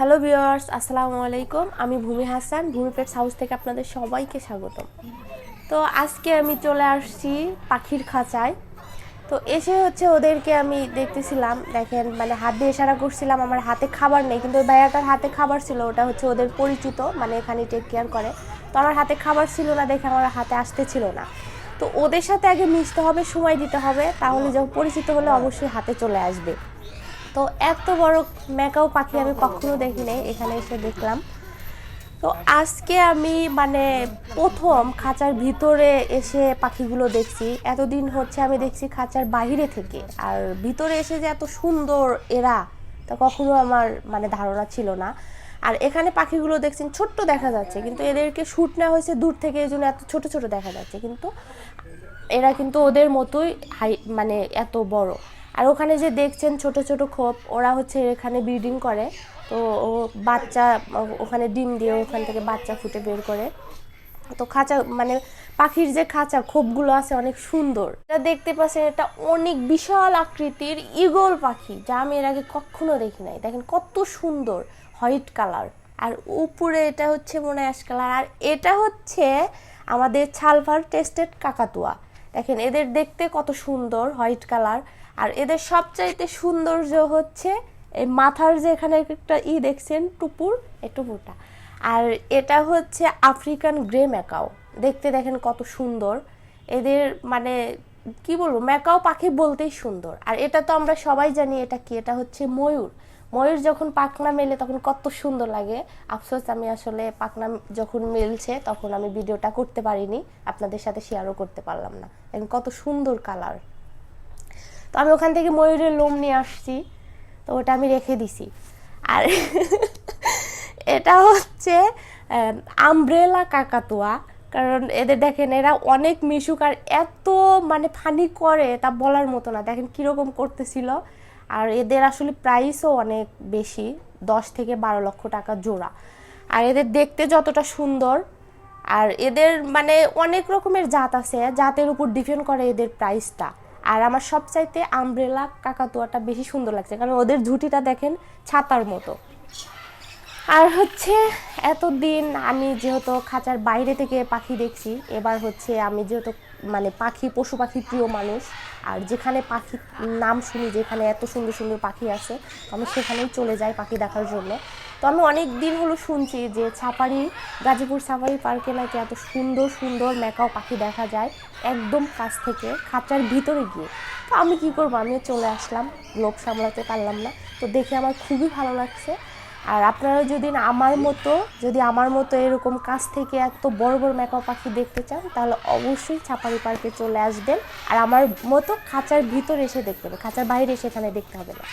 Hello viewers আসসালামু আলাইকুম। আমি ভূমি হাসান ভূমি পেটস হাউস থেকে আপনাদের সবাইকে স্বাগতম। তো আজকে আমি চলে আসছি পাখির খাঁচায়। তো এসে হচ্ছে ওদেরকে আমি দেখতেছিলাম দেখেন মানে হাত দিয়ে ইশারা করছিলাম আমার হাতে খাবার নেই কিন্তু ওই ভাইয়াটার হাতে খাবার ছিল ওটা হচ্ছে ওদের পরিচিত মানে এখানে টেক কেয়ার করে। তো আমার হাতে খাবার ছিল না দেখে আমার হাতে আসতে ছিল না। তো ওদের সাথে আগে মিশতে হবে সময় দিতে হবে তাহলে যখন পরিচিত হলে অবশ্যই হাতে চলে আসবে। তো এত বড় ম্যাকাও পাখি আমি কখনো দেখি নাই এখানে এসে দেখলাম। তো আজকে আমি মানে প্রথম খাঁচার ভিতরে এসে পাখিগুলো দেখছি। এতদিন হচ্ছে আমি দেখছি খাঁচার বাইরে থেকে। আর ভিতরে এসে যে এত সুন্দর এরা, তা কখনো আমার মানে ধারণা ছিল না। আর এখানে পাখিগুলো দেখছেন, ছোট্ট দেখা যাচ্ছে, কিন্তু এদেরকে শ্যুট না হয়েছে দূর থেকে, এই জন্য এত ছোট ছোট দেখা যাচ্ছে। কিন্তু এরা কিন্তু ওদের মতোই হাই মানে এত বড়। আর ওখানে যে দেখছেন ছোট ছোট খোপ, ওরা হচ্ছে এখানে ব্রিডিং করে। তো ও বাচ্চা, ওখানে ডিম দিয়ে ওখান থেকে বাচ্চা ফুটে বের করে। তো খাঁচা মানে পাখির যে খাঁচা, খোপগুলো আছে অনেক সুন্দর। এটা দেখতে পাচ্ছেন, এটা অনেক বিশাল আকৃতির ইগল পাখি, যা আমি এর আগে কখনো দেখি নাই। দেখেন কত সুন্দর, হোয়াইট কালার। আর উপরে এটা হচ্ছে মনে অ্যাশ কালার। আর এটা হচ্ছে আমাদের ছালভার টেস্টেড কাকাতুয়া। দেখেন, এদের দেখতে কত সুন্দর, হোয়াইট কালার। আর এদের সবচাইতে সৌন্দর্য হচ্ছে এই মাথার যে এখানে একটা ই দেখছেন, টুপুর, এই টুপুরটা। আর এটা হচ্ছে আফ্রিকান গ্রে ম্যাকাও। দেখতে দেখেন কত সুন্দর। এদের মানে কি বলব, ম্যাকাও পাখি বলতেই সুন্দর। আর এটা তো আমরা সবাই জানি এটা কি, এটা হচ্ছে ময়ূর। ময়ূর যখন পাখনা মেলে তখন কত সুন্দর লাগে। আফসোস, আমি আসলে পাখনা যখন মেলছে তখন আমি ভিডিওটা করতে পারিনি, আপনাদের সাথে শেয়ারও করতে পারলাম না। দেখেন কত সুন্দর কালার তো আমি ওখান থেকে ময়ূরের লোম নিয়ে আসছি, তো ওটা আমি রেখে দিছি। আর এটা হচ্ছে আমব্রেলা কাকাতুয়া। কারণ এদের দেখেন, এরা অনেক মিশুক আর এত মানে ফানি করে তা বলার মতো না। দেখেন কীরকম করতেছিল। আর এদের আসলে প্রাইসও অনেক বেশি, দশ থেকে বারো লক্ষ টাকা জোড়া। আর এদের দেখতে যতটা সুন্দর, আর এদের মানে অনেক রকমের জাত আছে, জাতের উপর ডিপেন্ড করে এদের প্রাইসটা আর আমার সবচাইতে আমব্রেলা কাকাতুয়াটা বেশি সুন্দর লাগছে, কারণ ওদের ঝুঁটিটা দেখেন ছাতার মতো। আর হচ্ছে এতদিন আমি যেহেতু খাঁচার বাইরে থেকে পাখি দেখছি, এবার হচ্ছে আমি যেহেতু মানে পাখি, পশু পাখি প্রিয় মানুষ, আর যেখানে পাখি নাম শুনি, যেখানে এত সুন্দর সুন্দর পাখি আছে আমি সেখানেই চলে যাই পাখি দেখার জন্য। তো আমি অনেক দিন হলো শুনছি যে ছাপারি গাজীপুর সাফারি পার্কে নাকি এত সুন্দর সুন্দর ম্যাকাও পাখি দেখা যায় একদম কাছ থেকে, খাঁচার ভিতরে গিয়ে। তো আমি কি করব? আমিও চলে আসলাম লোক সামলাতে পারলাম না। তো দেখে আমার খুবই ভালো লাগছে। আর আপনারা যদি আমার মতো, যদি আমার মতো এরকম কাছ থেকে এত বড় বড় ম্যাকাও পাখি দেখতে চান, তাহলে অবশ্যই ছাপারি পার্কে চলে আসবেন। আর আমার মতো খাঁচার ভিতরে এসে দেখতে হবে, খাঁচার বাইরে এসে এখানে দেখতে হবে না।